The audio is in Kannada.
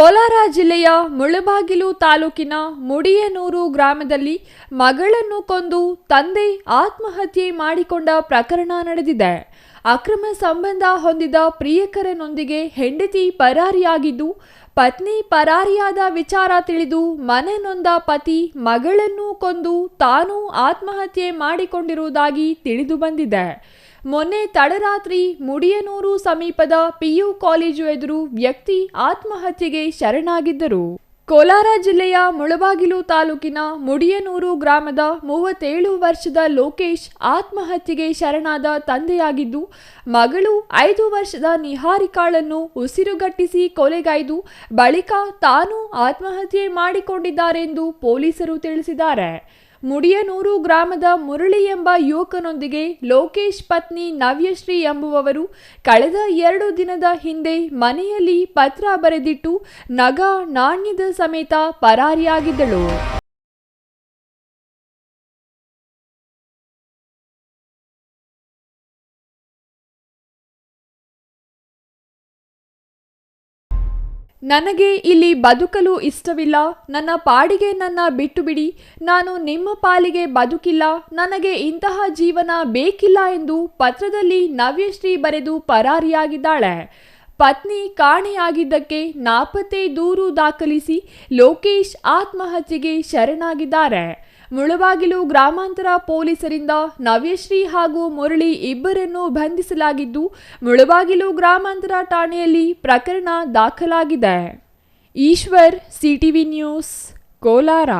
ಕೋಲಾರ ಜಿಲ್ಲೆಯ ಮುಳಬಾಗಿಲು ತಾಲೂಕಿನ ಮುಡಿಯನೂರು ಗ್ರಾಮದಲ್ಲಿ ಮಗಳನ್ನು ಕೊಂದು ತಂದೆ ಆತ್ಮಹತ್ಯೆ ಮಾಡಿಕೊಂಡ ಪ್ರಕರಣ ನಡೆದಿದೆ. ಅಕ್ರಮ ಸಂಬಂಧ ಹೊಂದಿದ ಪ್ರಿಯಕರನೊಂದಿಗೆ ಹೆಂಡತಿ ಪರಾರಿಯಾಗಿದ್ದು, ಪತ್ನಿ ಪರಾರಿಯಾದ ವಿಚಾರ ತಿಳಿದು ಮನೆ ನೊಂದ ಪತಿ ಮಗಳನ್ನು ಕೊಂದು ತಾನೂ ಆತ್ಮಹತ್ಯೆ ಮಾಡಿಕೊಂಡಿರುವುದಾಗಿ ತಿಳಿದು ಬಂದಿದೆ. ಮೊನ್ನೆ ತಡರಾತ್ರಿ ಮುಡಿಯನೂರು ಸಮೀಪದ ಪಿಯು ಕಾಲೇಜು ಎದುರು ವ್ಯಕ್ತಿ ಆತ್ಮಹತ್ಯೆಗೆ ಶರಣಾಗಿದ್ದರು. ಕೋಲಾರ ಜಿಲ್ಲೆಯ ಮುಳಬಾಗಿಲು ತಾಲೂಕಿನ ಮುಡಿಯನೂರು ಗ್ರಾಮದ ಮೂವತ್ತೇಳು ವರ್ಷದ ಲೋಕೇಶ್ ಆತ್ಮಹತ್ಯೆಗೆ ಶರಣಾದ ತಂದೆಯಾಗಿದ್ದು, ಮಗಳು ಐದು ವರ್ಷದ ನಿಹಾರಿಕಾಳನ್ನು ಉಸಿರುಗಟ್ಟಿಸಿ ಕೊಲೆಗೈದು, ಬಳಿಕ ತಾನು ಆತ್ಮಹತ್ಯೆ ಮಾಡಿಕೊಂಡಿದ್ದಾರೆಂದು ಪೊಲೀಸರು ತಿಳಿಸಿದ್ದಾರೆ. ಮುಡಿಯನೂರು ಗ್ರಾಮದ ಮುರಳಿ ಎಂಬ ಯುವಕನೊಂದಿಗೆ ಲೋಕೇಶ್ ಪತ್ನಿ ನವ್ಯಶ್ರೀ ಎಂಬುವವರು ಕಳೆದ ಎರಡು ದಿನದ ಹಿಂದೆ ಮನೆಯಲ್ಲಿ ಪತ್ರ ಬರೆದಿಟ್ಟು ನಗ ನಾಣ್ಯದ ಸಮೇತ ಪರಾರಿಯಾಗಿದ್ದಳು. ನನಗೆ ಇಲ್ಲಿ ಬದುಕಲು ಇಷ್ಟವಿಲ್ಲ. ನನ್ನ ಪಾಡಿಗೆ ನನ್ನ ಬಿಟ್ಟು ಬಿಡಿ ನಾನು ನಿಮ್ಮ ಪಾಲಿಗೆ ಬದುಕಿಲ್ಲ. ನನಗೆ ಇಂತಹ ಜೀವನ ಬೇಕಿಲ್ಲ ಎಂದು ಪತ್ರದಲ್ಲಿ ನವ್ಯಶ್ರೀ ಬರೆದು ಪರಾರಿಯಾಗಿದ್ದಾಳೆ. ಪತ್ನಿ ಕಾಣೆಯಾಗಿದ್ದಕ್ಕೆ ನಾಪತ್ತೆ ದೂರು ದಾಖಲಿಸಿ ಲೋಕೇಶ್ ಆತ್ಮಹತ್ಯೆಗೆ ಶರಣಾಗಿದ್ದಾರೆ. ಮುಳಬಾಗಿಲು ಗ್ರಾಮಾಂತರ ಪೊಲೀಸರಿಂದ ನವ್ಯಶ್ರೀ ಹಾಗೂ ಮುರಳಿ ಇಬ್ಬರನ್ನು ಬಂಧಿಸಲಾಗಿದ್ದು, ಮುಳಬಾಗಿಲು ಗ್ರಾಮಾಂತರ ಠಾಣೆಯಲ್ಲಿ ಪ್ರಕರಣ ದಾಖಲಾಗಿದೆ. Ishwar, CTV news, Kolar.